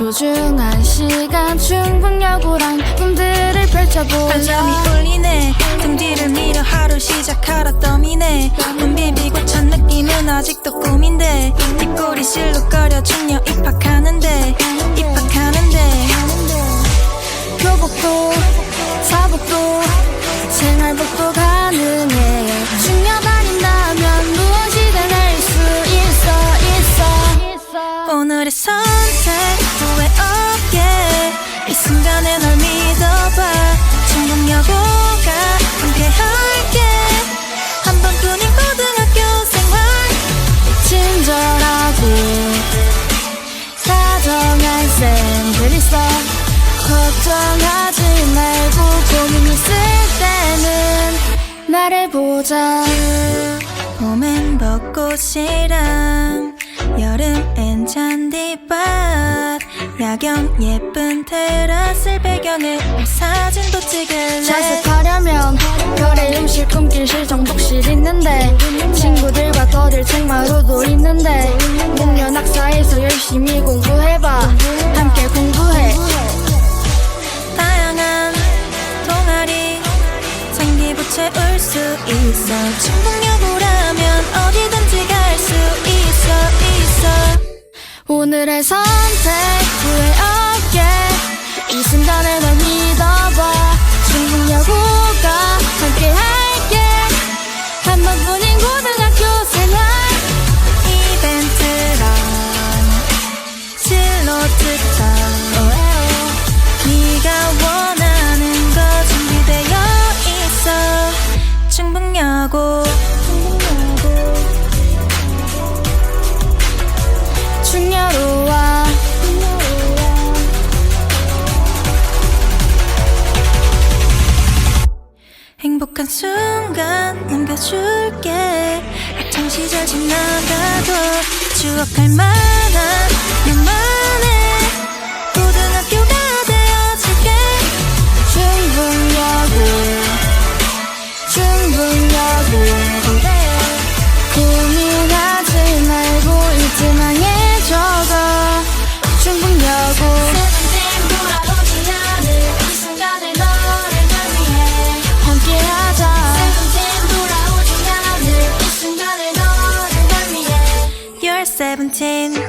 소중한 시간 충분여구랑 꿈들을 펼쳐보자. 한잠이 울리네. 등 뒤를 밀어 하루 시작하러 떠미네. 눈 비비고 찬 느낌은 아직도 꿈인데 뒷골이 실룩거려 중요 입학하는데 입학하는데. 교복도 사복도 생활복도 가능해. 중요 다닌다면 무엇이든 할 수 있어 있어. 오늘의 선 이 순간에 널 믿어봐. 충북여고가 함께 할게. 한 번뿐인 고등학교 생활. 친절하고 다정한 쌤들 있어. 걱정하지 말고 고민 있을 때는 나를 보자. 봄엔 벚꽃이랑 여름엔 잔디밭 야경 예쁜 테라스를 배경에 사진도 찍을래? 자습하려면 별의 음식 꿈길 실 정독실 있는데 친구들과 떠들 책마루도 있는데 목련 학사에서 열심히 공부해봐. 함께 공부해. 다양한 동아리 생기부 채울 수 있어 오늘의 선택 후회 없게. 이 순간에 널 믿어봐. 충북여고가 함께 할게. 한 번뿐인 고등학교 생활. 이벤트랑 실로 듣다 네가 원하는 거 준비되어 있어. 충북여고 충여로 행복한 순간 남겨줄게. 학창시절 지나가도 추억할 만 17